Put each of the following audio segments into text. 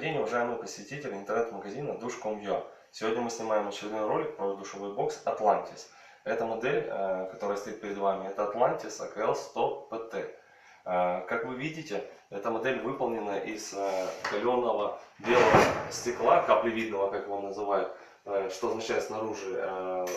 Добрый день, уважаемые посетители интернет-магазина Душ.com.ua. Сегодня мы снимаем очередной ролик про душевой бокс Atlantis. Эта модель, э, которая стоит перед вами, это Atlantis AKL100PT. Э, Как вы видите, эта модель выполнена из э, каленого белого стекла, каплевидного, как его называют, что означает снаружи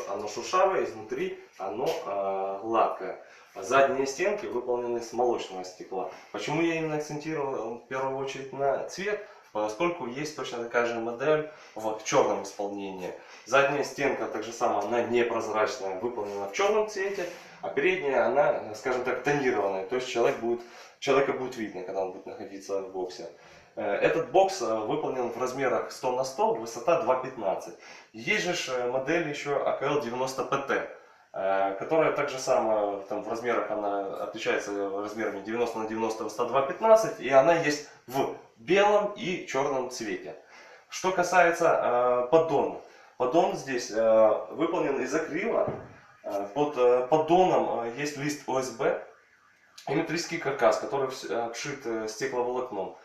оно шуршавое, изнутри оно гладкое. Задние стенки выполнены из молочного стекла. Почему я именно акцентировал в первую очередь на цвет? Поскольку есть точно такая же модель в черном исполнении. Задняя стенка так же самое, она непрозрачная, выполнена в черном цвете, а передняя она, скажем так, тонированная. То есть человек будет, человека будет видно, когда он будет находиться в боксе. Э, Этот бокс э, выполнен в размерах 100 на 100, высота 2,15. Есть же э, модель еще AKL90PT, э, которая также самая там, в размерах, она отличается размерами 90 на 90, высота 2,15, и она есть в белом и черном цвете. Что касается э, поддона. Поддон здесь э, выполнен из акрила. Э, под э, поддоном э, есть лист ОСБ и металлический каркас, который вс- э, обшит э, стекловолокном.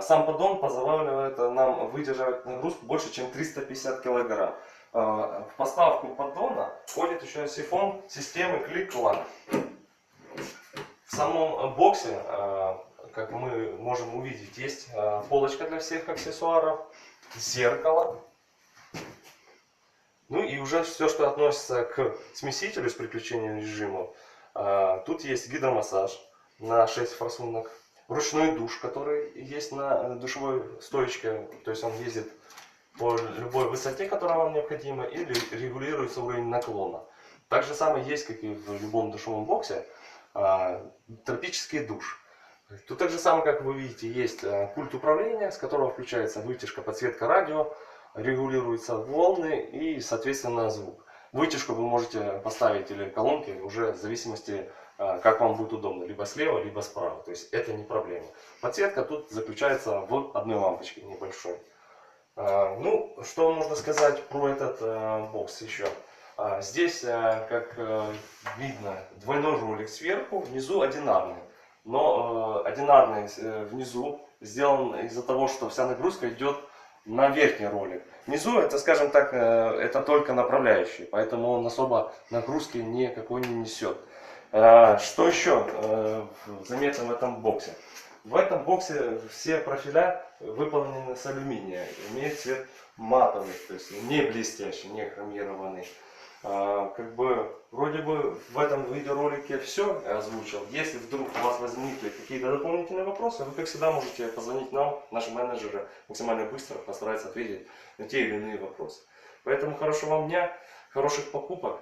Сам поддон позволяет нам выдержать нагрузку больше, чем 350 килограмм. А, В поставку поддона входит еще сифон системы клик-клак. В самом э, боксе, а, как мы можем увидеть, есть а, полочка для всех аксессуаров, зеркало. Ну и уже все, что относится к смесителю с приключением режимов. Тут есть гидромассаж на 6 форсунок, ручной душ, который есть на э, душевой стоечке, то есть он ездит по любой высоте, которая вам необходима, и ре- регулируется уровень наклона. Так же самое есть, как и в любом душевом боксе, а, тропический душ. Тут так же самое, как вы видите, есть э, пульт управления, с которого включается вытяжка, подсветка радио, регулируются волны и, соответственно, звук. Вытяжку вы можете поставить или колонки уже в зависимости, э, как вам будет удобно, либо слева, либо справа. То есть это не проблема. Подсветка тут заключается в одной лампочке небольшой. А, Ну, что можно сказать про этот э, бокс еще? А, Здесь, э, как э, видно, двойной ролик сверху, внизу одинарный. Но одинарный внизу сделан из-за того, что вся нагрузка идет на верхний ролик. Внизу это, скажем так, это только направляющий, поэтому он особо нагрузки никакой не несет. А, Что еще заметно в этом боксе? В этом боксе все профиля выполнены с алюминия, имеет цвет матовый, то есть не блестящий, не хромированный. А, Как бы вроде бы в этом видеоролике все озвучил. Если вдруг у вас возникли какие-то дополнительные вопросы, вы как всегда можете позвонить нам, наши менеджеры, максимально быстро постараются ответить на те или иные вопросы. Поэтому хорошего вам дня, хороших покупок.